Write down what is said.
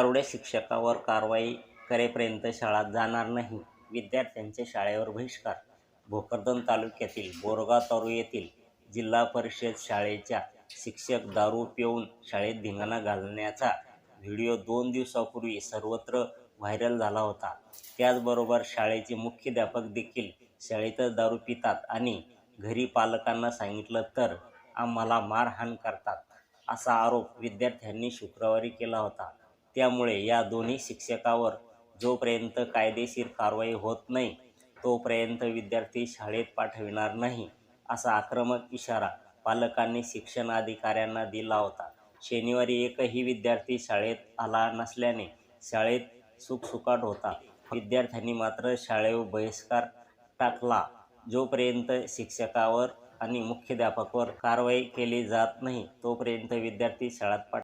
दारुड्या शिक्षकावर कारवाई करेपर्यंत शाळा जाणार नाही. विद्यार्थ्यांचे शाळेवर बहिष्कार. भोकरदन तालुक्यातील बोरगाव तारू येथील जिल्हा परिषद शाळेच्या शिक्षक दारू पिऊन शाळेत धिंगाणा घालण्याचा व्हिडिओ दोन दिवसापूर्वी सर्वत्र व्हायरल झाला होता. त्याचबरोबर शाळेचे मुख्याध्यापक देखील शाळेतच दारू पितात आणि घरी पालकांना सांगितलं तर आम्हाला मारहाण करतात असा आरोप विद्यार्थ्यांनी शुक्रवारी केला होता. त्यामुळे या दोन्ही शिक्षकावर जोपर्यंत कायदेशीर कारवाई होत नाही तोपर्यंत विद्यार्थी शाळेत पाठविणार नाही असा आक्रमक इशारा पालकांनी शिक्षण अधिकाऱ्यांना दिला होता. शनिवारी एकही विद्यार्थी शाळेत आला नसल्याने शाळेत सुखसुकाट होता. विद्यार्थ्यांनी मात्र शाळेवर बहिष्कार टाकला जोपर्यंत शिक्षकावर आणि मुख्याध्यापकावर कारवाई केली जात नाही तोपर्यंत विद्यार्थी शाळेत पाठ